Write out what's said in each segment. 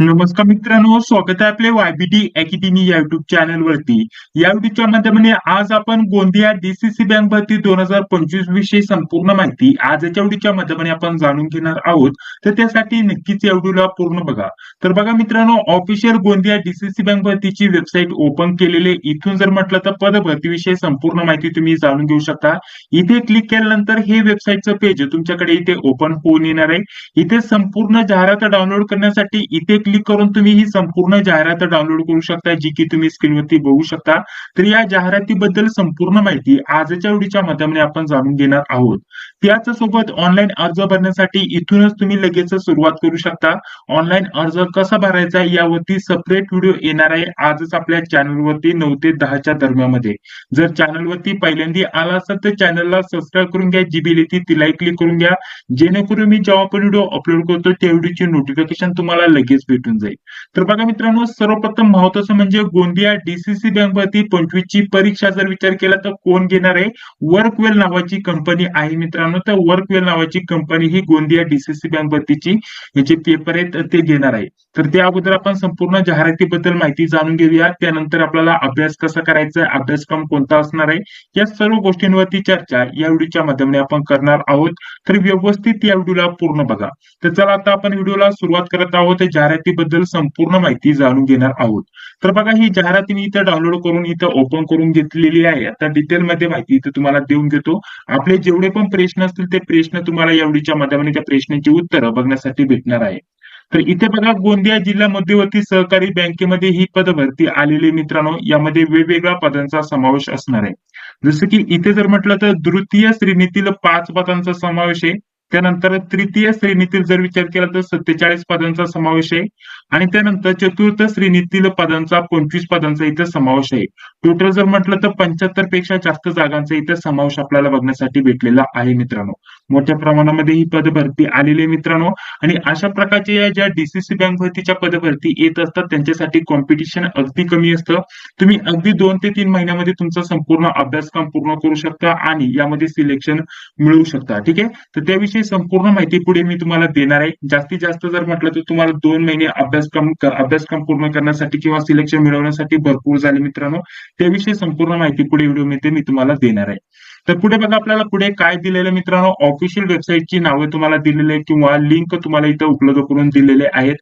नमस्कार मित्रांनो स्वागत आहे आपले वायबीटी अकॅडमी या युट्यूब चॅनल वरती. या युट्यूबच्या माध्यमाने आज आपण गोंदिया डीसीसी बँक भरती दोन हजार पंचवीस विषयी संपूर्ण माहिती आज याच्या व्हिडिओच्या माध्यमाने आपण जाणून घेणार आहोत. तर त्यासाठी नक्कीच या व्हिडिओला पूर्ण बघा. तर बघा मित्रांनो ऑफिशियल गोंदिया डीसीसी बँक भरतीची वेबसाईट ओपन केलेली इथून जर म्हटलं तर पद भरतीविषयी संपूर्ण माहिती तुम्ही जाणून घेऊ शकता. इथे क्लिक केल्यानंतर हे वेबसाईटचं पेज तुमच्याकडे इथे ओपन होऊन येणार आहे. इथे संपूर्ण जाहिरात डाउनलोड करण्यासाठी इथे क्लिक करून तुम्ही ही संपूर्ण जाहिरात डाउनलोड करू शकता जी की तुम्ही स्क्रीनवरती बघू शकता. तर या जाहिरातीबद्दल संपूर्ण माहिती आजच्या व्हिडिओच्या माध्यमाने आपण जाणून घेणार आहोत. त्याच सोबत ऑनलाईन अर्ज भरण्यासाठी इथूनच तुम्ही लगेच सुरुवात करू शकता. ऑनलाईन अर्ज कसा भरायचा यावरती सपरेट व्हिडिओ येणार आहे आजच आपल्या चॅनलवरती नऊ ते दहाच्या दरम्यानमध्ये. जर चॅनलवरती पहिल्यांदा आला असेल तर चॅनलला सबस्क्राईब करून घ्या जी बिल येते तिलाही क्लिक करून घ्या. जेणेकरून मी जेव्हा पण व्हिडिओ अपलोड करतो त्या व्हिडिओची नोटिफिकेशन तुम्हाला लगेच भेटून जाईल. तर बघा मित्रांनो सर्वप्रथम महत्वाचं म्हणजे गोंदिया डीसीसी बँक वरती पंचवीसची परीक्षा जर विचार केला तर कोण घेणार आहे? वर्कवेल नावाची कंपनी आहे मित्रांनो. तर वर्कवेल नावाची कंपनी ही गोंदिया डीसीसी बँक भरतीची जे पेपर आहेत ते घेणार आहे. तर त्या अगोदर आपण संपूर्ण जाहिरातीबद्दल माहिती जाणून घेऊया. त्यानंतर आपल्याला अभ्यास कसा करायचा अभ्यासक्रम कोणता असणार आहे या सर्व गोष्टींवरती चर्चा या व्हिडिओच्या माध्यमाने आपण करणार आहोत. तर व्यवस्थित या व्हिडिओला पूर्ण बघा. तर चला आता आपण व्हिडिओला सुरुवात करत आहोत. जाहिराती जाहिरातीबद्दल संपूर्ण माहिती जाणून घेणार आहोत. तर बघा ही जाहिरात मी इथं डाउनलोड करून इथं ओपन करून घेतलेली आहे. आता डिटेलमध्ये माहिती इथं तुम्हाला देऊन घेतो आपले जेवढे पण प्रश्न असतील ते प्रश्न तुम्हाला एवढीच्या माध्यमाने त्या प्रश्नांची उत्तरं बघण्यासाठी भेटणार आहे. तर इथे बघा गोंदिया जिल्हा मध्यवर्ती सहकारी बँकेमध्ये ही पद भरती आलेली मित्रांनो. यामध्ये वेगवेगळ्या पदांचा समावेश असणार आहे. जसं की इथे जर म्हटलं तर द्वितीय श्रेणीतील पाच पदांचा समावेश आहे. त्यानंतर तृतीय श्रेणीतील जर विचार केला तर सत्तेचाळीस पदांचा समावेश आहे. आणि त्यानंतर चतुर्थ श्रेणीतील पदांचा पंचवीस पदांचा इथं समावेश आहे. टोटल जर म्हटलं तर पंच्याहत्तरपेक्षा जास्त जागांचा इथं समावेश आपल्याला बघण्यासाठी भेटलेला आहे मित्रांनो. मोठ्या प्रमाणामध्ये ही पद भरती आलेली आहे मित्रांनो. आणि अशा प्रकारच्या या ज्या डीसीसी बँक भरतीच्या पद भरती येत असतात त्यांच्यासाठी कॉम्पिटिशन अगदी कमी असतं. तुम्ही अगदी दोन ते तीन महिन्यामध्ये तुमचा संपूर्ण अभ्यासक्रम पूर्ण करू शकता आणि यामध्ये सिलेक्शन मिळवू शकता. ठीक आहे? तर त्याविषयी संपूर्ण माहिती पुढे मी तुम्हाला देणार आहे. जास्तीत जास्त जर म्हटलं तर तुम्हाला दोन महिने अभ्यासक्रम अभ्यासक्रम पूर्ण करण्यासाठी किंवा सिलेक्शन मिळवण्यासाठी भरपूर झाले मित्रांनो. त्याविषयी संपूर्ण माहिती पुढे व्हिडिओमध्ये मी तुम्हाला देणार आहे. तर पुढे बघा आपल्याला पुढे काय दिलेलं मित्रांनो ऑफिशियल वेबसाईटची नावे तुम्हाला दिलेली किंवा लिंक तुम्हाला इथं उपलब्ध करून दिलेले आहेत.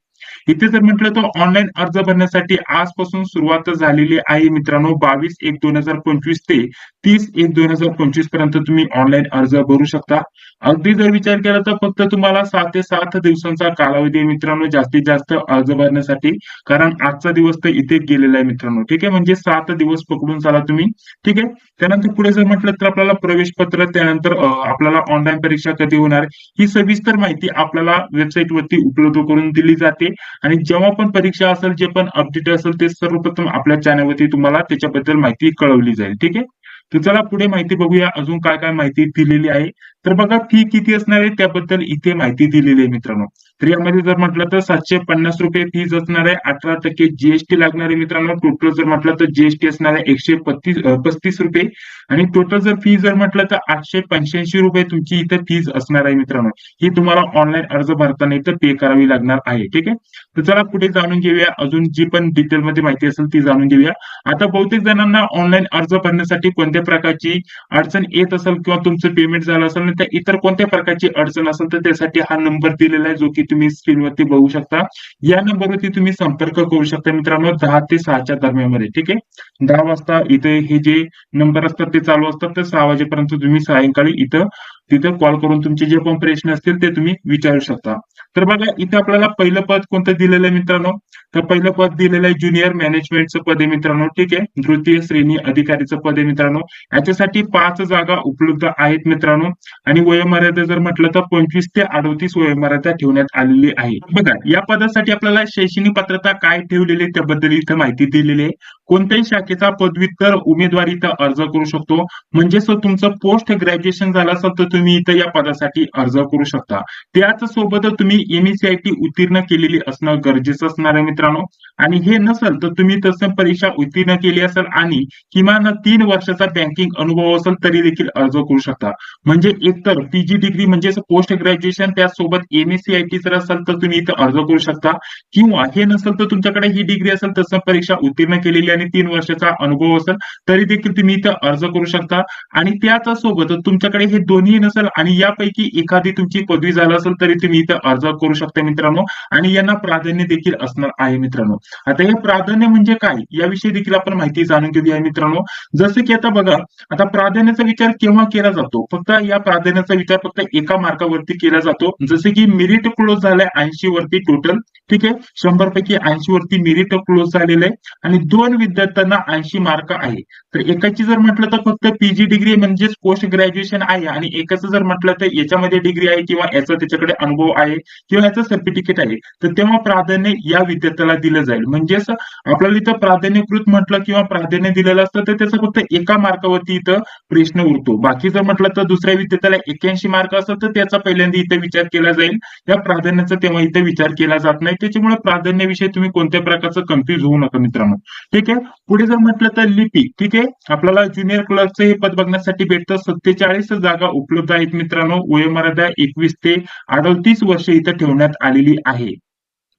इथे जर म्हटलं तर ऑनलाईन अर्ज भरण्यासाठी आजपासून सुरुवात झालेली आहे मित्रांनो बावीस एक दोन हजार पंचवीस ते तीस एक दोन हजार पंचवीसपर्यंत तुम्ही ऑनलाईन अर्ज भरू शकता. अगदी जर विचार केला तर फक्त तुम्हाला सात ते सात दिवसांचा कालावधी आहे मित्रांनो जास्तीत जास्त अर्ज भरण्यासाठी. कारण आजचा दिवस तर इथे गेलेला आहे मित्रांनो. ठीक आहे? म्हणजे सात दिवस पकडून चाला तुम्ही. ठीक आहे? त्यानंतर पुढे जर म्हटलं तर आपल्याला प्रवेश पत्र त्यानंतर आपल्याला ऑनलाईन परीक्षा कधी होणार? ही सविस्तर माहिती आपल्याला वेबसाईट वरती उपलब्ध करून दिली जाते. आणि जेव्हा पण परीक्षा असेल जे पण अपडेट असेल ते सर्वप्रथम आपल्या चॅनलवरती तुम्हाला त्याच्याबद्दल माहिती कळवली जाईल. ठीक आहे? तर चला पुढे माहिती बघूया. अजून काय काय माहिती दिलेली आहे. तर बघा फी किती असणार आहे त्याबद्दल इथे माहिती दिलेली आहे मित्रांनो. तर यामध्ये जर म्हटलं तर सातशे पन्नास रुपये फीज असणार आहे अठरा टक्के जीएसटी लागणार आहे मित्रांनो. टोटल जर म्हटलं तर जीएसटी असणार आहे एकशे पस्तीस पस्तीस रुपये. आणि टोटल जर फी जर म्हटलं तर आठशे पंच्याऐंशी रुपये तुमची इथे फीज असणार आहे मित्रांनो. ही तुम्हाला ऑनलाईन अर्ज भरताना इथं पे करावी लागणार आहे ठीक आहे? तर चला पुढे जाणून घेऊया. अजून जी पण डिटेलमध्ये माहिती असेल ती जाणून घेऊया. आता बहुतेक जणांना ऑनलाईन अर्ज भरण्यासाठी कोणत्या प्रकारची अडचण येत असेल किंवा तुमचं पेमेंट झालं असेल किंवा इतर कोणत्या प्रकारची अडचण असेल तर त्यासाठी हा नंबर दिलेला आहे जो की तुम्ही स्क्रीनवरती बघू शकता. या नंबरवरती तुम्ही संपर्क करू शकता मित्रांनो दहा ते सहाच्या दरम्यानमध्ये ठीक आहे? दहा वाजता इथे हे जे नंबर असतात ते चालू असतात तर सहा वाजेपर्यंत तुम्ही सायंकाळी इथं तिथं कॉल करून तुमचे जे पण प्रश्न असतील ते तुम्ही विचारू शकता. तर बघा इथे आपल्याला पहिलं पद कोणतं दिलेलं आहे मित्रांनो? तर पहिलं पद दिलेलं आहे ज्युनियर मॅनेजमेंटचं पद आहे मित्रांनो. ठीक आहे? तृतीय श्रेणी अधिकारीचं पद आहे मित्रांनो. याच्यासाठी पाच जागा उपलब्ध आहेत मित्रांनो. आणि वयोमर्यादा जर म्हटलं तर पंचवीस ते अडोतीस वयोमर्यादा ठेवण्यात आलेली आहे. बघा या पदासाठी आपल्याला शैक्षणिक पात्रता काय ठेवलेली आहे त्याबद्दल इथं माहिती दिलेली आहे. कोणत्याही शाखेचा पदव्युत्तर उमेदवार इथं अर्ज करू शकतो. म्हणजेच तुमचं पोस्ट ग्रॅज्युएशन झालं असेल तर तुम्ही इथं या पदासाठी अर्ज करू शकता. त्याच सोबत तुम्ही एमएससीआयटी उत्तीर्ण केलेली असणं गरजेचं असणार आहे मित्रांनो. आणि हे नसेल तर तुम्ही तत्सम परीक्षा उत्तीर्ण केली असेल आणि किमान तीन वर्षाचा बँकिंग अनुभव असेल तरी देखील अर्ज करू शकता. म्हणजे एकतर पीजी डिग्री म्हणजेच पोस्ट ग्रॅज्युएशन त्यासोबत एमएससीआयटी जर असेल तर तुम्ही इथं अर्ज करू शकता. किंवा हे नसेल तर तुमच्याकडे ही डिग्री असेल तसं परीक्षा उत्तीर्ण केलेली आणि तीन वर्षाचा अनुभव असेल तरी देखील तुम्ही इथं अर्ज करू शकता. आणि त्याच सोबत तुमच्याकडे हे दोन्ही नसेल आणि यापैकी एखादी तुमची पदवी झाला असेल तरी तुम्ही इथे अर्ज करू शकता मित्रांनो. आणि यांना प्राधान्य देखील असणार आहे मित्रांनो. आता हे प्राधान्य म्हणजे काय? याविषयी देखील आपण माहिती जाणून घेऊया मित्रांनो. जसं की आता बघा आता प्राधान्याचा विचार केव्हा केला जातो? फक्त या प्राधान्याचा विचार फक्त एका मार्कावरती केला जातो. जसे की मेरिट क्लोज झालाय ऐंशी वरती टोटल ठीक आहे? शंभर पैकी ऐंशी वरती मेरिट क्लोज झालेलं आहे. आणि दोन विद्यार्थ्यांना ऐंशी मार्क आहे. तर एकाची जर म्हटलं तर फक्त पीजी डिग्री म्हणजेच पोस्ट ग्रॅज्युएशन आहे आणि एकाचं जर म्हटलं तर याच्यामध्ये डिग्री आहे किंवा याचा त्याच्याकडे अनुभव आहे किंवा याचं सर्टिफिकेट आहे तर तेव्हा प्राधान्य या विद्यार्थ्याला दिलं जाईल. म्हणजेच आपल्याला इथं प्राधान्यकृत म्हटलं किंवा प्राधान्य दिलेलं असतं तर त्याचा फक्त एका मार्कावरती इथं प्रश्न उरतो. बाकी जर म्हटलं तर दुसऱ्या विद्यार्थ्याला एक्क्याऐंशी मार्क असतात तर त्याचा पहिल्यांदा इथं विचार केला जाईल. या प्राधान्याचा तेव्हा इथं विचार केला जात नाही. त्याच्यामुळे प्राधान्याविषयी तुम्ही कोणत्या प्रकारचं कन्फ्युज होऊ नका मित्रांनो. ठीक आहे? पुढे जर म्हटलं तर लिपी. ठीक आहे? आपल्याला ज्युनियर क्लर्कचं हे पद बघण्यासाठी भेटतं. सत्तेचाळीस जागा उपलब्ध आहेत मित्रांनो. वयोमर्यादा एकवीस ते अडतीस वर्ष इथं ठेवण्यात आलेली आहे.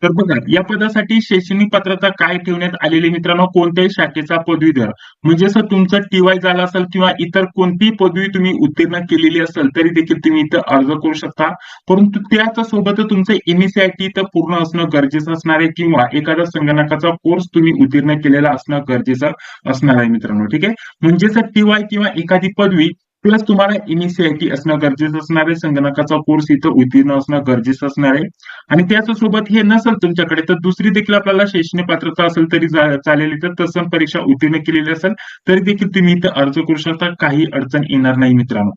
तर बघा या पदासाठी शैक्षणिक पात्रता काय ठेवण्यात आलेली मित्रांनो? कोणत्याही शाखेचा पदवीधर. म्हणजे असं तुमचं टीवाय झाला असेल किंवा इतर कोणतीही पदवी तुम्ही उत्तीर्ण केलेली असेल तरी देखील तुम्ही इथं अर्ज करू शकता. परंतु त्याच सोबत तुमचं एनईसीआयटी इथं पूर्ण असणं गरजेचं असणार आहे किंवा एखादा संगणकाचा कोर्स तुम्ही उत्तीर्ण केलेला असणं गरजेचं असणार आहे मित्रांनो. ठीक आहे? म्हणजेच टीवाय किंवा एखादी पदवी प्लस तुम्हाला इनिशिएटी असणं गरजेचं असणार आहे. संगणकाचा कोर्स इथं उत्तीर्ण असणं गरजेचं असणार आहे. आणि त्याच सोबत हे नसेल तुमच्याकडे तर दुसरी देखील आपल्याला शैक्षणिक पात्रता असेल तरी चालेल तर तसं परीक्षा उत्तीर्ण केलेली असेल तरी देखील तुम्ही इथं अर्ज करू शकता. काही अडचण येणार नाही मित्रांनो.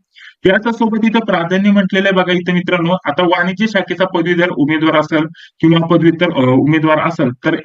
याच्यासोबत इथं प्राधान्य म्हटलेलं आहे बघा इथं मित्रांनो. आता वाणिज्य शाखेचा पदवीधर उमेदवार असेल किंवा पदवीधर उमेदवार असेल तर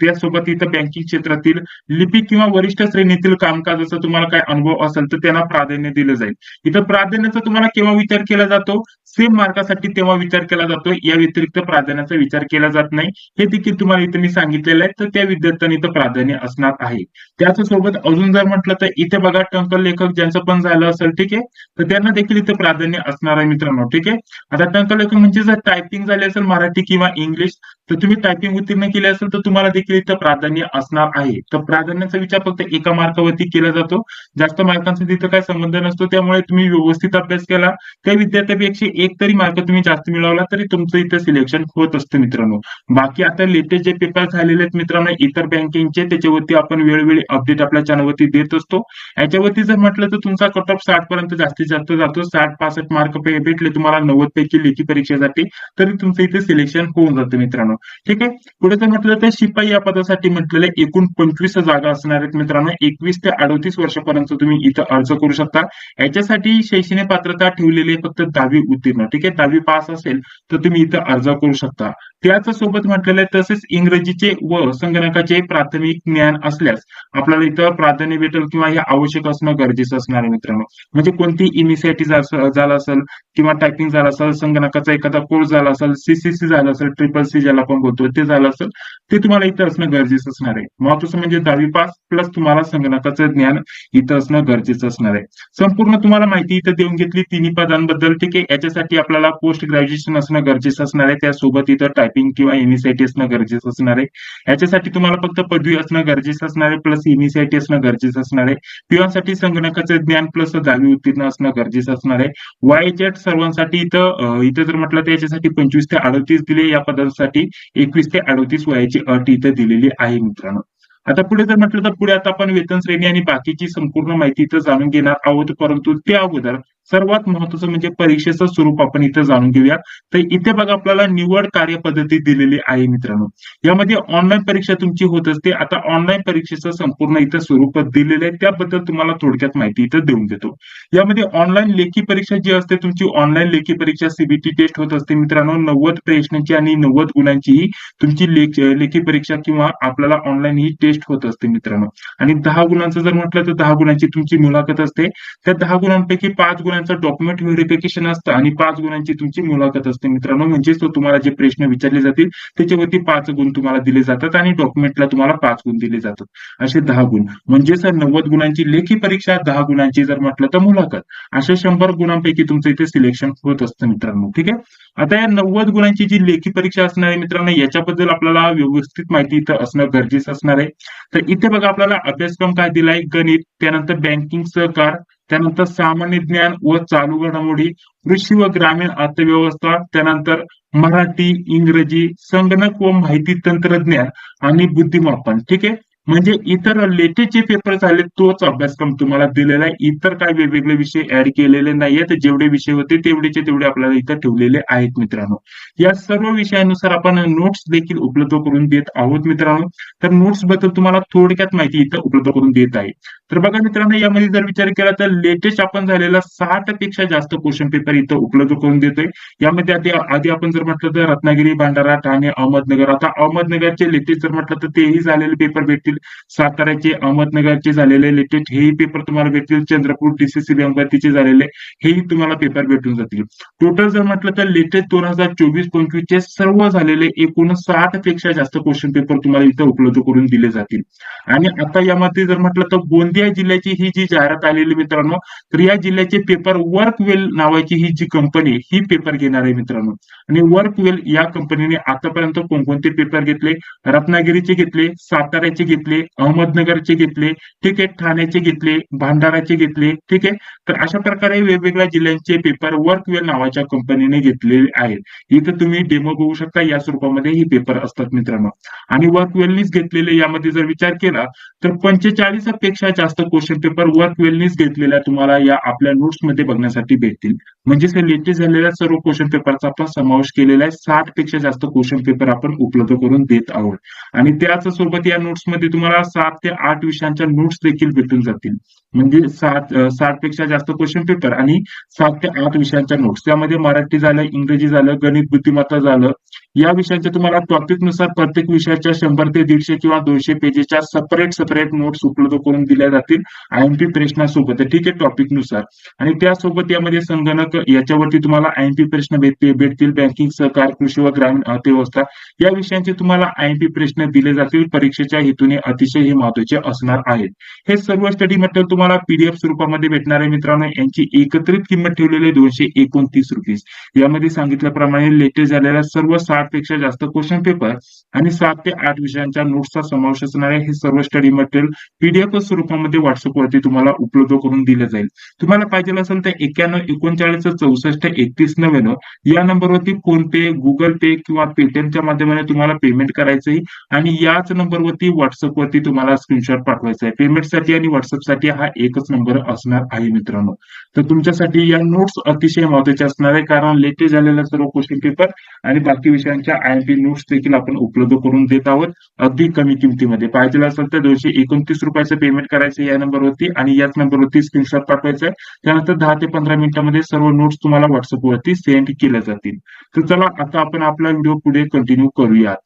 त्यासोबत इथं बँकिंग क्षेत्रातील लिपिक किंवा वरिष्ठ श्रेणीतील कामकाजाचा तुम्हाला काय अनुभव असेल तर त्यांना प्राधान्य दिलं जाईल. इथं प्राधान्याचा तुम्हाला केव्हा विचार केला जातो? सेम मार्कासाठी तेव्हा विचार केला जातो. या व्यतिरिक्त प्राधान्याचा विचार केला जात नाही. हे देखील तुम्हाला इथं मी सांगितलेलं आहे. तर त्या विद्यार्थ्यांनी इथं प्राधान्य असणार आहे. त्याच सोबत अजून जर म्हटलं तर इथे बघा टंकल लेखक ज्यांचं पण झालं असेल ठीक आहे? तर त्यांना देखील इथं प्राधान्य असणार आहे मित्रांनो ठीक आहे? आता टंकल म्हणजे जर टायपिंग झाली असेल मराठी किंवा इंग्लिश तर तुम्ही टायपिंग उत्तीर्ण केली असेल तर तुम्हाला देखील इथं प्राधान्य असणार आहे. तर प्राधान्याचा विचार फक्त एका मार्कावरती केला जातो. जास्त मार्कांचा तिथं काय संबंध नसतो त्यामुळे तुम्ही व्यवस्थित अभ्यास केला. त्या विद्यार्थ्यापेक्षा एक तरी मार्क तुम्ही जास्त मिळवला तरी तुमचं इथं सिलेक्शन होत असतं मित्रांनो. बाकी आता लेटेस्ट जे पेपर झालेले आहेत मित्रांनो इतर बँकिंगचे त्याच्यावरती आपण वेळोवेळी अपडेट आपल्या चॅनलवरती देत असतो. याच्यावरती जर म्हटलं तर तुमचा कट ऑफ साठ पर्यंत जास्तीत जास्त जातो साठ पासष्ट मार्क भेटले तुम्हाला नव्वद पैकी लेखी परीक्षेसाठी तरी तुमचं इथे सिलेक्शन होऊन जातं मित्रांनो. ठीक आहे? पुढे जर म्हटलं तर शिपाई या पदासाठी म्हटलेले एकूण पंचवीस जागा असणार आहेत मित्रांनो. एकवीस ते अडतीस वर्षापर्यंत तुम्ही इथं अर्ज करू शकता. याच्यासाठी शैक्षणिक पात्रता ठेवलेली फक्त दहावी उत्तीर्ण. ठीक आहे? दहावी पास असेल तर तुम्ही इथं अर्ज करू शकता. त्याच सोबत म्हटलेले तसेच इंग्रजीचे व संगणकाचे प्राथमिक ज्ञान असल्यास आपल्याला इथं प्राधान्य भेटेल किंवा हे आवश्यक असणं गरजेचं असणार आहे मित्रांनो. म्हणजे कोणती इनिशिएटिव्ह झाला असेल किंवा टायपिंग झालं असेल संगणकाचा एखादा कोर्स झाला असेल सीसीसी झाला असेल ट्रिपल सी ज्याला आपण बोलतो ते झालं असेल ते तुम्हाला इथं असणं गरजेचं असणार आहे. महत्वाचं म्हणजे दहावी पास प्लस तुम्हाला संगणकाचं ज्ञान इथं असणं गरजेचं असणार आहे. संपूर्ण तुम्हाला माहिती इथं देऊन घेतली तिन्ही पदांबद्दल ठीक आहे? याच्यासाठी आपल्याला पोस्ट ग्रॅज्युएशन असणं गरजेचं असणार आहे. त्यासोबत इथं टायपिंग किंवा एनईसीआयटी असणं गरजेचं असणार आहे. याच्यासाठी तुम्हाला फक्त पदवी असणं गरजेचं असणार आहे प्लस एनईसीआयटी असणं गरजेचं असणार आहे. पिवांसाठी संगणकाचं ज्ञान प्लस दहावी उत्तीर्ण असणं गरजेचं असणार आहे. वाय जेट सर्वांसाठी इथं इथं जर म्हटलं तर याच्यासाठी पंचवीस ते अडतीस दिले या पदांसाठी एकवीस ते अडतीस वयाची अट इथं दिलेली आहे मित्रांनो. आता पुढे जर म्हटलं तर पुढे आता आपण वेतन श्रेणी आणि बाकीची संपूर्ण माहिती इथं जाणून घेणार आहोत परंतु त्या अगोदर सर्वात महत्वाचं म्हणजे परीक्षेचं स्वरूप आपण इथं जाणून घेऊया तर इथे बघा आपल्याला निवड कार्यपद्धती दिलेली आहे मित्रांनो. यामध्ये ऑनलाईन परीक्षा तुमची होत असते. आता ऑनलाईन परीक्षेचं संपूर्ण इथं स्वरूप दिलेलं आहे. त्याबद्दल तुम्हाला थोडक्यात माहिती इथं देऊन देतो. यामध्ये ऑनलाईन लेखी परीक्षा जी असते तुमची ऑनलाईन लेखी परीक्षा सीबीटी टेस्ट होत असते मित्रांनो. नव्वद प्रश्नांची आणि नव्वद गुणांची ही तुमची लेख लेखी परीक्षा किंवा आपल्याला ऑनलाईन ही टेस्ट होत असते मित्रांनो. आणि दहा गुणांचं जर म्हटलं तर दहा गुणांची तुमची मुलाखत असते. त्या दहा गुणांपैकी पाच गुणांची गुणांचं डॉक्युमेंट व्हेरिफिकेशन असतं आणि पाच गुणांची तुमची मुलाखत असते. मित्रांनो म्हणजेच तो तुम्हाला जे प्रश्न विचारले जातील त्याच्यावरती पाच गुण तुम्हाला दिले जातात आणि डॉक्युमेंटला तुम्हाला पाच गुण दिले जातात. असे दहा गुण. म्हणजे सर नव्वद गुणांची लेखी परीक्षा दहा गुणांची जर म्हटलं तर मुलाखत. अशा शंभर गुणांपैकी तुमचं इथे सिलेक्शन होत असतं मित्रांनो. ठीक आहे? आता या नव्वद गुणांची जी लेखी परीक्षा असणार आहे मित्रांनो याच्याबद्दल आपल्याला व्यवस्थित माहिती इथं असणं गरजेचं असणार आहे. तर इथे बघा आपल्याला अभ्यासक्रम काय दिलाय? गणित त्यानंतर बँकिंग सहकार त्यानंतर सामान्य ज्ञान व चालू घडामोडी कृषी व ग्रामीण अर्थव्यवस्था त्यानंतर मराठी इंग्रजी संगणक व माहिती तंत्रज्ञान आणि बुद्धिमापन. ठीक आहे? म्हणजे इतर लेटेस्ट जे पेपर झाले तोच अभ्यासक्रम तुम्हाला दिलेला आहे. इतर काय वेगवेगळे विषय ऍड केलेले नाहीयेत. जेवढे विषय होते तेवढेचे तेवढे आपल्याला इथं ठेवलेले आहेत मित्रांनो. या सर्व विषयानुसार आपण नोट्स देखील उपलब्ध करून देत आहोत मित्रांनो. तर नोट्सबद्दल तुम्हाला थोडक्यात माहिती इथं उपलब्ध करून देत आहे. तर बघा मित्रांनो यामध्ये जर विचार केला तर लेटेस्ट आपण झालेला साठपेक्षा जास्त क्वेश्चन पेपर इथं उपलब्ध करून देतोय. यामध्ये आधी आधी आपण जर म्हटलं तर रत्नागिरी भंडारा ठाणे अहमदनगर. आता अहमदनगरचे लेटेस्ट जर म्हटलं तर तेही झालेले पेपर भेटतील साताऱ्याचे अहमदनगरचे झालेले लेटेस्ट हेही पेपर तुम्हाला भेटतील. चंद्रपूर टीसीसी अमरावतीचे झालेले हेही तुम्हाला पेपर भेटून जातील. टोटल जर म्हटलं तर लेटेस्ट दोन हजार चोवीस पंचवीसचे सर्व झालेले एकूण साठपेक्षा जास्त क्वेश्चन पेपर तुम्हाला इथं उपलब्ध करून दिले जातील. आणि आता यामध्ये जर म्हटलं तर गोंदिया जिल्ह्याची ही जी जाहिरात आलेली मित्रांनो तर या जिल्ह्याचे पेपर वर्कवेल नावाची ही जी कंपनी ही पेपर घेणार आहे मित्रांनो. आणि वर्कवेल या कंपनीने आतापर्यंत कोणकोणते पेपर घेतले? रत्नागिरीचे घेतले साताऱ्याचे घेतले अहमदनगरचे घेतले ठीक आहे ठाण्याचे घेतले भांडाराचे घेतले ठीक आहे. तर अशा प्रकारे वेगवेगळ्या जिल्ह्यांचे पेपर वर्कवेल नावाच्या कंपनीने घेतलेले आहेत. इथं तुम्ही डेमो बघू शकता या स्वरूपामध्ये ही पेपर असतात मित्रांनो. आणि वर्कवेलनीच घेतलेले यामध्ये जर विचार केला तर पंचेचाळीसपेक्षा जास्त क्वेश्चन पेपर वर्कवेलनीच घेतलेल्या तुम्हाला या आपल्या नोट्समध्ये बघण्यासाठी भेटतील. म्हणजेच लेटेस्ट झालेल्या सर्व क्वेश्चन पेपरचा आपण समावेश केलेला आहे. साठपेक्षा जास्त क्वेश्चन पेपर आपण उपलब्ध करून देत आहोत. आणि त्याच सोबत या नोट्समध्ये तुम्हाला सात ते आठ विषयांच्या नोट्स देखील भेटून जातील. म्हणजे सात साठपेक्षा जास्त क्वेश्चन पेपर आणि सात ते आठ विषयांच्या नोट्स त्यामध्ये मराठी झालं इंग्रजी झालं गणित बुद्धिमत्ता झालं. या विषयांच्या तुम्हाला टॉपिकनुसार प्रत्येक विषयाच्या शंभर ते दीडशे किंवा दोनशे पेजेसच्या सेपरेट सेपरेट नोट्स उपलब्ध करून दिल्या जातील आय एम पी प्रश्नासोबत. ठीक आहे टॉपिकनुसार. आणि त्यासोबत यामध्ये संगणक याच्यावरती तुम्हाला आय एनपी प्रश्न भेटतील बँकिंग सहकार कृषी व ग्रामीण अर्थव्यवस्था. या विषयांचे तुम्हाला आय एनपी प्रश्न दिले जातील परीक्षेच्या हेतूने अतिशय हे महत्त्वाचे असणार आहेत. हे सर्व स्टडी मटेरियल तुम्हाला पीडीएफ स्वरूपामध्ये भेटणार आहे मित्रांनो. यांची एकत्रित किंमत ठेवलेली आहे दोनशे एकोणतीस रुपीज यामध्ये सांगितल्याप्रमाणे लेटेस्ट झालेल्या सर्व साठपेक्षा जास्त क्वेश्चन पेपर आणि सात ते आठ विषयांच्या नोट्सचा समावेश असणारे हे सर्व स्टडी मटेरियल पीडीएफ स्वरूपामध्ये व्हॉट्सअपवरती तुम्हाला उपलब्ध करून दिले जाईल. तुम्हाला पाहिजे असेल तर एक्क्याण्णव एकोणचाळीस चौसष्ट एकतीस नव्याण्णव या नंबरवरती फोन पे गुगल पे किंवा पेटीएमच्या माध्यमाने तुम्हाला पेमेंट करायचंही आणि याच नंबरवरती व्हॉट्सअपवरती तुम्हाला स्क्रीनशॉट पाठवायचा आहे. पेमेंटसाठी आणि व्हॉट्सअपसाठी हा एकच नंबर असणार आहे मित्रांनो. तर तुमच्यासाठी या नोट्स अतिशय महत्त्वाचे असणार आहे कारण लेटेस्ट झालेल्या सर्व क्वेश्चन पेपर आणि बाकी विषयांच्या आय पी नोट्स देखील आपण उपलब्ध करून देत आहोत. अगदी कमी किमतीमध्ये. पाहिजे असेल तर दोनशे एकोणतीस रुपयाचं पेमेंट करायचं या नंबरवरती आणि याच नंबरवरती स्क्रीनशॉट पाठवायचं आहे. त्यानंतर दहा ते पंधरा मिनिटांमध्ये सर्व नोट्स तुम्हाला व्हॉट्सअपवरती सेंड केल्या जातील. तर चला आता आपण आपला व्हिडिओ पुढे कंटिन्यू करूयात.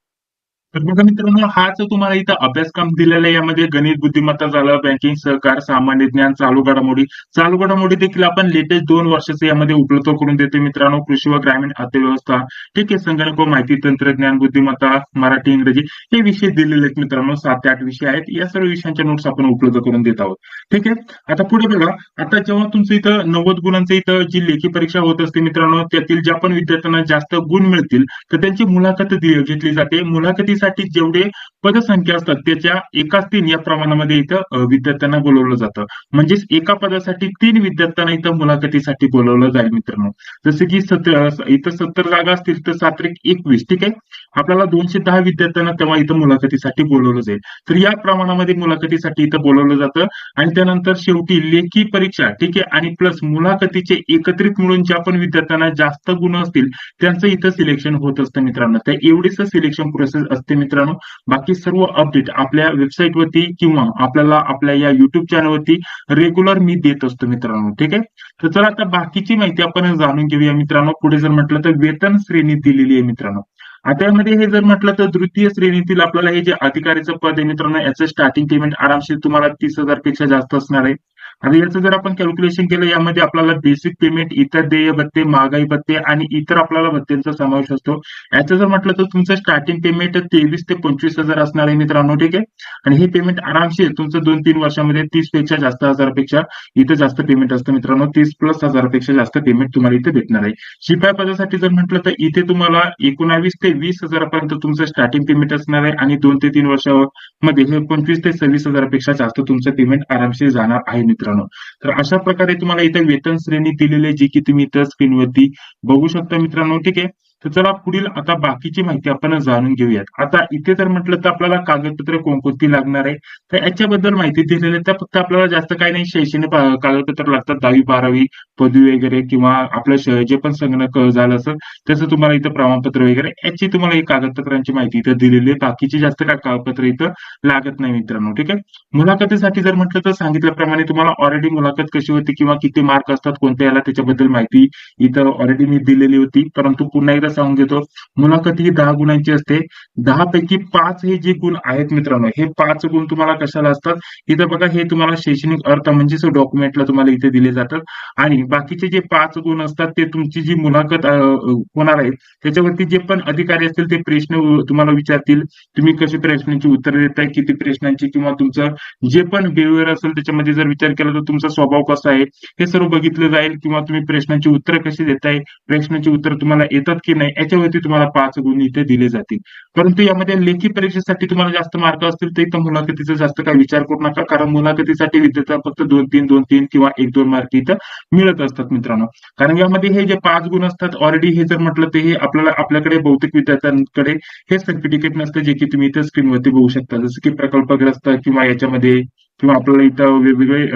तर बघा मित्रांनो हाच तुम्हाला इथं अभ्यासक्रम दिलेला आहे यामध्ये गणित बुद्धिमत्ता झालं बँकिंग सहकार सामान्य ज्ञान चालू घडामोडी. चालू घडामोडी देखील आपण लेटेस्ट दोन वर्षाचे यामध्ये उपलब्ध करून देतो मित्रांनो. कृषी व ग्रामीण अर्थव्यवस्था. ठीक आहे संगणक व माहिती तंत्रज्ञान बुद्धिमत्ता मराठी इंग्रजी हे विषय दिलेले आहेत मित्रांनो. सात ते आठ विषय आहेत. या सर्व विषयांच्या नोट्स आपण उपलब्ध करून देत आहोत. ठीक आहे? आता पुढे बघा. आता जेव्हा तुमचं इथं नव्वद गुणांचं इथं जी लेखी परीक्षा होत असते मित्रांनो त्यातील ज्या पण विद्यार्थ्यांना जास्त गुण मिळतील तर त्यांची मुलाखत दि- घेतली जाते. मुलाखतीसाठी जेवढे पदसंख्या असतात त्याच्या एकाच तीन या प्रमाणामध्ये इथं विद्यार्थ्यांना बोलवलं जातं. म्हणजेच एका पदासाठी तीन विद्यार्थ्यांना इथं मुलाखतीसाठी बोलवलं जाईल मित्रांनो. जसे की सत्र इथं सत्तर जागा असतील तर सात एकवीस ठीक आहे? आपल्याला दोनशे दहा विद्यार्थ्यांना तेव्हा इथं मुलाखतीसाठी बोलवलं जाईल. तर या प्रमाणामध्ये मुलाखतीसाठी इथं बोलवलं जातं. आणि त्यानंतर शेवटी लेखी परीक्षा ठीक आहे? आणि प्लस मुलाखतीचे एकत्रित मिळून ज्या पण विद्यार्थ्यांना जास्त गुण असतील त्यांचं इथं सिलेक्शन होत असतं मित्रांनो. तर एवढीच सिलेक्शन प्रोसेस असते मित्रांनो. बाकी सर्व अपडेट आपल्या वेबसाईटवरती किंवा आपल्याला आपल्या या युट्यूब चॅनलवरती रेग्युलर मी देत असतो मित्रांनो. ठीक आहे? तर चला आता बाकीची माहिती आपण जाणून घेऊया मित्रांनो. पुढे जर म्हटलं तर वेतन श्रेणी दिलेली आहे मित्रांनो. आता यामध्ये हे जर म्हटलं तर द्वितीय श्रेणीतील आपल्याला हे जे अधिकारीचं पद आहे मित्रांनो याचं स्टार्टिंग पेमेंट आरामशीर तुम्हाला तीस हजारपेक्षा जास्त असणार आहे. आता याचं जर आपण कॅल्क्युलेशन केलं यामध्ये आपल्याला बेसिक पेमेंट इतर देय भत्ते महागाई भत्ते आणि इतर आपल्याला भत्त्यांचा समावेश असतो. याचं जर म्हटलं तर तुमचं स्टार्टिंग पेमेंट तेवीस ते पंचवीस हजार असणार आहे मित्रांनो ठीक आहे? आणि हे पेमेंट आरामशीर तुमचं दोन तीन वर्षामध्ये तीसपेक्षा जास्त हजारापेक्षा इथं जास्त पेमेंट असतं मित्रांनो. तीस प्लस हजारापेक्षा जास्त पेमेंट तुम्हाला इथे भेटणार आहे. शिपाई पदासाठी जर म्हटलं तर इथे तुम्हाला एकोणावीस ते वीस हजारापर्यंत तुमचं स्टार्टिंग पेमेंट असणार आहे आणि दोन ते तीन वर्षामध्ये हे पंचवीस ते सव्वीस हजारापेक्षा जास्त तुमचं पेमेंट आरामशीर जाणार आहे मित्र मित्रांनो. तर अशा प्रकारे तुम्हाला इथे वेतन श्रेणी दिलेली आहे जी की तुम्ही इथं स्क्रीनवरती बघू शकता मित्रांनो ठीक आहे? तर चला पुढील आता बाकीची माहिती आपण जाणून घेऊयात. आता इथे जर म्हटलं तर आपल्याला कागदपत्र कोणकोणती लागणार आहे? तर याच्याबद्दल माहिती दिलेली तर फक्त आपल्याला जास्त काही नाही शैक्षणिक कागदपत्र लागतात. दहावी बारावी पदवी वगैरे किंवा आपलं श- जे पण संगणक झालं असेल त्याचं तुम्हाला इथं प्रमाणपत्र वगैरे याची तुम्हाला कागदपत्रांची माहिती इथं दिलेली आहे. बाकीची जास्त काय कागदपत्र इथं लागत नाही मित्रांनो ठीक आहे? मुलाखतीसाठी जर म्हटलं तर सांगितल्याप्रमाणे तुम्हाला ऑलरेडी मुलाखत कशी होती किंवा किती मार्क असतात कोणत्या याला त्याच्याबद्दल माहिती इथं ऑलरेडी मी दिलेली होती. परंतु पुन्हा एकदा सांगून देतो मुलाखत ही दहा गुणांची असते. दहा पैकी पाच हे जे गुण आहेत मित्रांनो हे पाच गुण तुम्हाला कशाला असतात? इथं बघा हे तुम्हाला शैक्षणिक अर्थ म्हणजेच डॉक्युमेंटला तुम्हाला इथे दिले जातात. आणि बाकीचे जे पाच गुण असतात ते तुमची जी मुलाखत होणार आहे त्याच्यावरती जे पण अधिकारी असतील ते प्रश्न तुम्हाला विचारतील. तुम्ही कशी प्रश्नांची उत्तरे देताय किती प्रश्नांची किंवा तुमचं जे पण बिहेवियर असेल त्याच्यामध्ये जर विचार केला तर तुमचा स्वभाव कसा आहे हे सर्व बघितलं जाईल. किंवा तुम्ही प्रश्नांची उत्तरं कशी देताय प्रश्नांची उत्तर तुम्हाला येतात की नाही याच्यावरती तुम्हाला पाच गुण इथे दिले जातील. परंतु यामध्ये लेखी परीक्षेसाठी तुम्हाला जास्त मार्क असतील तर इथं मुलाखतीचा जास्त काही विचार करू नका कारण मुलाखतीसाठी विद्यार्थ्यांना फक्त दोन तीन दोन तीन किंवा एक दोन मार्क इथं मिळत असतात मित्रांनो. कारण यामध्ये हे जे पाच गुण असतात ऑलरेडी हे जर म्हटलं तर हे आपल्याला आपल्याकडे बहुतेक विद्यार्थ्यांकडे हे सर्टिफिकेट नसतं जे की तुम्ही इथं स्क्रीनवरती बघू शकता. जसं की प्रकल्पग्रस्त किंवा याच्यामध्ये किंवा आपल्याला इथं वेगवेगळे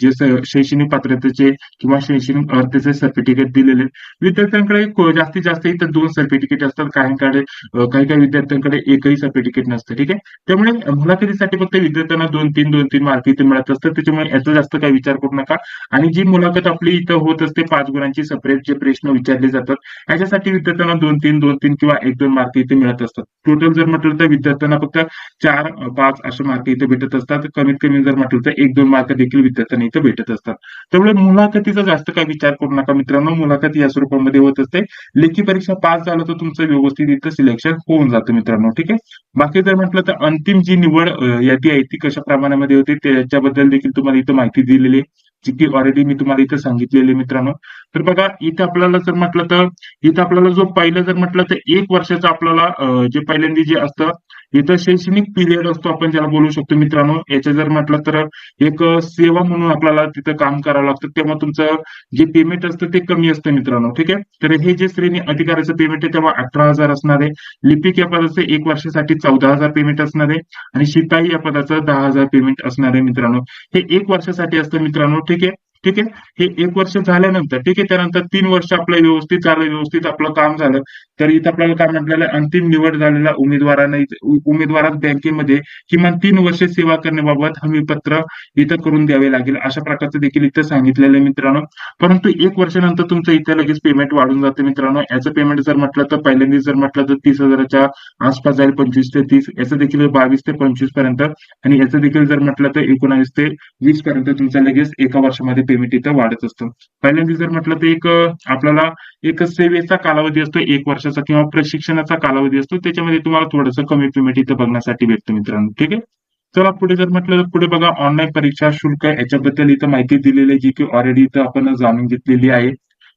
जे शैक्षणिक पात्रतेचे किंवा शैक्षणिक अर्हतेचे सर्टिफिकेट दिलेले. विद्यार्थ्यांकडे जास्तीत जास्त इथं दोन सर्टिफिकेट असतात. काहींकडे काही काही विद्यार्थ्यांकडे एकही सर्टिफिकेट नसतं. ठीक आहे? त्यामुळे मुलाखतीसाठी फक्त विद्यार्थ्यांना दोन तीन दोन तीन मार्क इथे मिळत असतात. त्याच्यामुळे याचा जास्त काही विचार करू नका. आणि जी मुलाखत आपली इथं होत असते पाच गुणांची सेपरेट जे प्रश्न विचारले जातात याच्यासाठी विद्यार्थ्यांना दोन तीन दोन तीन किंवा एक दोन मार्क इथे मिळत असतात. टोटल जर म्हटलं तर विद्यार्थ्यांना फक्त चार पाच असे मार्क इथे भेटत असतात. कमीत कमी जर म्हटलं तर एक दोन मार्क देखील विद्यार्थ्यांना इथे भेटत असतात. त्यामुळे मुलाखतीचा जास्त काही विचार करू नका मित्रांनो. मुलाखत या स्वरूपामध्ये होत असते. लेखी परीक्षा पास झालं तर तुमचं व्यवस्थित इथं सिलेक्शन होऊन जातं मित्रांनो. ठीक आहे? बाकी जर म्हटलं तर अंतिम जी निवड यादी आहे ती कशा प्रमाणामध्ये होते त्याच्याबद्दल देखील तुम्हाला इथं माहिती दिलेली आहे. जी की ऑलरेडी मी तुम्हाला इथं सांगितलेली मित्रांनो. तर बघा इथे आपल्याला जर म्हटलं तर इथं आपल्याला जो पहिलं जर म्हटलं तर एक वर्षाचा आपल्याला जे पहिल्यांदा जे असतं इथं शैक्षणिक पिरियड असतो आपण ज्याला बोलू शकतो मित्रांनो. याचं जर म्हटलं तर एक सेवा म्हणून आपल्याला तिथं काम करावं लागतं. तेव्हा तुमचं जे पेमेंट असतं ते कमी असतं मित्रांनो. ठीक आहे? तर हे जे श्रेणी अधिकाऱ्याचं पेमेंट आहे तेव्हा अठरा हजार असणार आहे. लिपिक या पदाचं एक वर्षासाठी चौदा हजार पेमेंट असणार आहे. आणि शिपाई या पदाचं दहा हजार पेमेंट असणार आहे मित्रांनो. हे एक वर्षासाठी असतं मित्रांनो. ठीक आहे? ठीक आहे? हे एक वर्ष झाल्यानंतर ठीक आहे? त्यानंतर तीन वर्ष आपलं व्यवस्थित झालं व्यवस्थित आपलं काम झालं. तर इथं आपल्याला काय म्हटलेलं अंतिम निवड झालेल्या उमेदवाराने इथं- उमेदवारास बँकेमध्ये किमान तीन वर्ष सेवा करण्याबाबत हमीपत्र इथं करून द्यावे लागेल. अशा प्रकारचं देखील इथं सांगितलेलं आहे मित्रांनो. परंतु एक वर्षानंतर तुमचं इथे लगेच पेमेंट वाढून जातं मित्रांनो. याचं पेमेंट जर म्हटलं तर पहिल्यांदा जर म्हटलं तर तीस हजाराच्या आसपास जाईल पंचवीस ते तीस. याचं देखील बावीस ते पंचवीसपर्यंत. आणि याचं देखील जर म्हटलं तर एकोणावीस ते वीस पर्यंत तुमचं लगेच एका वर्षामध्ये पेमेंट इथं वाढत असतं. पहिल्यांदा जर म्हटलं तर एक आपल्याला एक सेवेचा कालावधी असतो एक वर्षाचा किंवा प्रशिक्षणाचा कालावधी असतो. त्याच्यामध्ये तुम्हाला थोडंसं कमी पेमेंट इथं बघण्यासाठी भेटतो मित्रांनो. ठीक आहे? चला पुढे जर म्हटलं तर पुढे बघा ऑनलाईन परीक्षा शुल्क याच्याबद्दल इथं माहिती दिलेली आहे जी की ऑलरेडी इथं आपण जाणून घेतलेली आहे.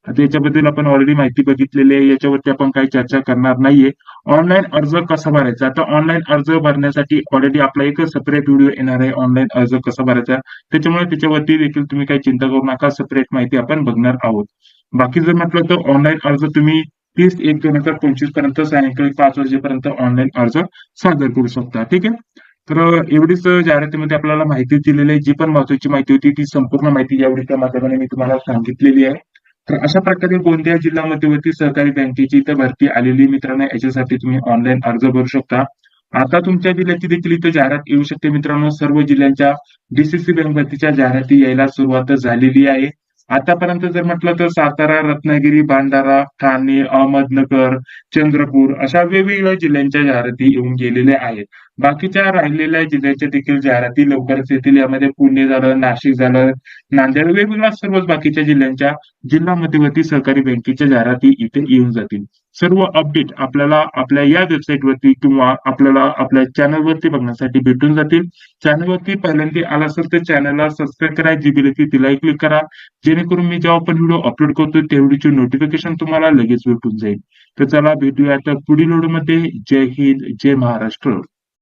आता याच्याबद्दल आपण ऑलरेडी माहिती बघितलेली आहे. याच्यावरती आपण काही चर्चा करणार नाहीये. ऑनलाईन अर्ज कसा भरायचा? आता ऑनलाईन अर्ज भरण्यासाठी ऑलरेडी आपला एक सेपरेट व्हिडिओ येणार आहे. ऑनलाईन अर्ज कसा भरायचा? त्याच्यामुळे त्याच्यावरती देखील तुम्ही काही चिंता करू नका. सेपरेट माहिती आपण बघणार आहोत. बाकी जर म्हटलं तर ऑनलाईन अर्ज तुम्ही तीस एक दोन हजार पंचवीसपर्यंत सायंकाळी पाच वाजेपर्यंत ऑनलाईन अर्ज सादर करू शकता. ठीक आहे? तर एवढीच जाहिरातीमध्ये आपल्याला माहिती दिलेली आहे. जी पण महत्वाची माहिती होती ती संपूर्ण माहिती या व्हिडिओच्या माध्यमाने मी तुम्हाला सांगितलेली आहे. तर अशा प्रकारे गोंदिया जिल्हा मध्यवर्ती सहकारी बँकेची इथं भरती आलेली मित्रांनो याच्यासाठी तुम्ही ऑनलाईन अर्ज भरू शकता. आता तुमच्या जिल्ह्याची देखील इथं जाहिरात येऊ शकते. मित्रांनो सर्व जिल्ह्यांच्या डीसीसी बँक भरतीच्या जाहिराती यायला सुरुवात झालेली आहे. आतापर्यंत जर म्हटलं तर सातारा रत्नागिरी भांडारा ठाणे अहमदनगर चंद्रपूर अशा वेगवेगळ्या जिल्ह्यांच्या जाहिराती येऊन गेलेल्या आहेत. बाकीच्या राहिलेल्या जिल्ह्याच्या देखील जाहिराती लवकरच येतील. यामध्ये पुणे झालं नाशिक झालं नांदेड वेगवेगळ्या सर्वच बाकीच्या जिल्ह्यांच्या जिल्हा मध्यवर्ती सहकारी बँकेच्या जाहिराती इथे येऊन जातील. सर्व अपडेट आपल्याला आपल्या या वेबसाईटवरती किंवा आपल्याला आपल्या चॅनलवरती बघण्यासाठी भेटून जातील. चॅनलवरती पहिल्यांदा आला असेल तर चॅनलला सबस्क्राईब करा जी बिलती तिला क्लिक करा. जेणेकरून मी जेव्हा पण व्हिडिओ अपलोड करतो तेवढीचे नोटिफिकेशन तुम्हाला लगेच भेटून जाईल. तर चला भेटूया तर पुढील व्हिडिओमध्ये जय हिंद जय महाराष्ट्र.